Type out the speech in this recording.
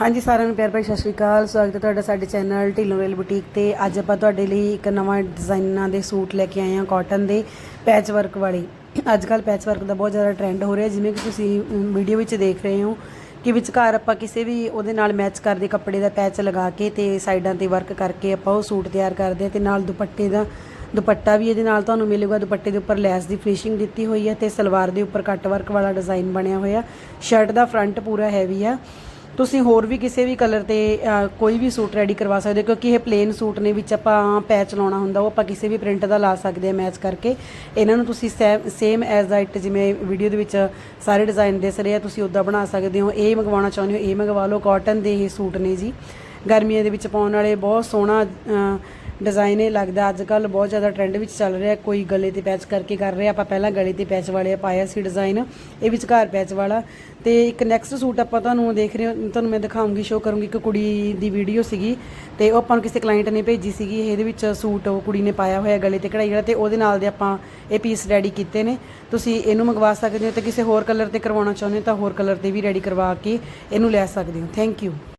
ਹਾਂਜੀ, ਸਾਰਿਆਂ ਨੂੰ ਪਿਆਰ ਭਰੀ ਸਤਿ ਸ਼੍ਰੀ ਅਕਾਲ। ਸਵਾਗਤ ਹੈ ਤੁਹਾਡਾ ਸਾਡੇ ਚੈਨਲ ਢਿੱਲੋਂ ਰੇਲ ਬੁਟੀਕ ਤੇ। ਅੱਜ ਆਪਾਂ ਤੁਹਾਡੇ ਲਈ ਇੱਕ ਨਵਾਂ ਡਿਜ਼ਾਈਨਾਂ ਦੇ ਸੂਟ ਲੈ ਕੇ ਆਏ ਹਾਂ ਕਾਟਨ ਦੇ ਪੈਚ ਵਰਕ ਵਾਲੇ। ਅੱਜ ਕੱਲ ਪੈਚ ਵਰਕ ਦਾ ਬਹੁਤ ਜ਼ਿਆਦਾ ਟ੍ਰੈਂਡ ਹੋ ਰਿਹਾ, ਜਿਵੇਂ ਕਿ ਤੁਸੀਂ ਵੀਡੀਓ ਵਿੱਚ ਦੇਖ ਰਹੇ ਹੋ ਕਿ ਵਿਚਕਾਰ ਆਪਾਂ ਕਿਸੇ ਵੀ ਉਹਦੇ ਨਾਲ ਮੈਚ ਕਰਦੇ ਕੱਪੜੇ ਦਾ ਪੈਚ ਲਗਾ ਕੇ ਤੇ ਸਾਈਡਾਂ ਤੇ ਵਰਕ ਕਰਕੇ ਆਪਾਂ ਉਹ ਸੂਟ ਤਿਆਰ ਕਰਦੇ ਹਾਂ ਤੇ ਨਾਲ ਦੁਪੱਟੇ ਦਾ, ਦੁਪੱਟਾ ਵੀ ਇਹਦੇ ਨਾਲ ਤੁਹਾਨੂੰ ਮਿਲੇਗਾ। ਦੁਪੱਟੇ ਦੇ ਉੱਪਰ ਲੈਸ ਦੀ ਫਿਨਿਸ਼ਿੰਗ ਦਿੱਤੀ ਹੋਈ ਹੈ ਤੇ ਸਲਵਾਰ ਦੇ ਉੱਪਰ ਕੱਟ ਵਰਕ ਵਾਲਾ ਡਿਜ਼ਾਈਨ ਬਣਿਆ ਹੋਇਆ। ਸ਼ਰਟ ਦਾ ਫਰੰਟ ਪੂਰਾ ਹੈਵੀ ਆ। ਤੁਸੀਂ ਹੋਰ ਵੀ ਕਿਸੇ ਵੀ ਕਲਰ ਤੇ ਕੋਈ ਵੀ ਸੂਟ ਰੈਡੀ ਕਰਵਾ ਸਕਦੇ ਹੋ, ਕਿਉਂਕਿ ਇਹ ਪਲੇਨ ਸੂਟ ਨੇ ਵਿੱਚ ਆਪਾਂ ਪੈਚ ਲਾਉਣਾ ਹੁੰਦਾ, ਉਹ ਆਪਾਂ ਕਿਸੇ ਵੀ ਪ੍ਰਿੰਟ ਦਾ ਲਾ ਸਕਦੇ ਆ ਮੈਚ ਕਰਕੇ। ਇਹਨਾਂ ਨੂੰ ਤੁਸੀਂ ਸੇਮ ਐਜ਼ ਦਾ ਇਟ ਜਿਵੇਂ ਵੀਡੀਓ ਦੇ ਵਿੱਚ ਸਾਰੇ ਡਿਜ਼ਾਈਨ ਦਿਸ ਰਹੇ ਆ, ਤੁਸੀਂ ਉਦਾਂ ਬਣਾ ਸਕਦੇ ਹੋ। ਇਹ ਮੰਗਵਾਉਣਾ ਚਾਹੁੰਦੇ ਹੋ, ਇਹ ਮੰਗਵਾ ਲਓ। ਕਾਟਨ ਦੇ ਇਹ ਸੂਟ ਨੇ ਜੀ। ਗਰਮੀਆਂ ਦੇ ਵਿੱਚ ਪਾਉਣ ਵਾਲੇ ਬਹੁਤ ਸੋਹਣਾ ਡਿਜ਼ਾਈਨ ਇਹ ਲੱਗਦਾ ਅੱਜ ਕੱਲ ਬਹੁਤ ਜ਼ਿਆਦਾ ਟ੍ਰੈਂਡ ਵਿੱਚ ਚੱਲ ਰਿਹਾ ਕੋਈ ਗਲੇ ਤੇ ਪੈਚ ਕਰਕੇ ਕਰ ਰਿਹਾ। ਆਪਾਂ ਪਹਿਲਾਂ ਗਲੇ ਤੇ ਪੈਚ ਵਾਲੇ ਪਾਇਆ ਸੀ ਡਿਜ਼ਾਈਨ ਇਹ ਵਿਚਕਾਰ ਪੈਚ ਵਾਲਾ। ਤੇ ਇੱਕ ਨੈਕਸਟ ਸੂਟ ਆਪਾਂ ਤੁਹਾਨੂੰ ਦੇਖ ਰਹੇ ਹੋ। ਤੁਹਾਨੂੰ ਮੈਂ ਦਿਖਾਉਂਗੀ ਸ਼ੋ ਕਰੂੰਗੀ ਇੱਕ ਕੁੜੀ ਦੀ ਵੀਡੀਓ ਸੀਗੀ। ਤੇ ਉਹ ਆਪਾਂ ਨੂੰ ਕਿਸੇ ਕਲਾਇੰਟ ਨੇ ਭੇਜੀ ਸੀਗੀ। ਇਹਦੇ ਵਿੱਚ ਸੂਟ ਉਹ ਕੁੜੀ ਨੇ ਪਾਇਆ ਹੋਇਆ ਗਲੇ ਤੇ ਕਢਾਈ ਵਾਲਾ ਤੇ ਉਹਦੇ ਨਾਲ ਦੇ ਆਪਾਂ ਇਹ ਪੀਸ ਰੈਡੀ ਕੀਤੇ ਨੇ। ਤੁਸੀਂ ਇਹਨੂੰ ਮੰਗਵਾ ਸਕਦੇ ਹੋ ਤੇ ਕਿਸੇ ਹੋਰ ਕਲਰ ਤੇ ਕਰਵਾਉਣਾ ਚਾਹੁੰਦੇ ਹੋ ਤਾਂ ਹੋਰ ਕਲਰ ਤੇ ਵੀ ਰੈਡੀ ਕਰਵਾ ਕੇ ਇਹਨੂੰ ਲੈ ਸਕਦੇ ਹੋ। Thank you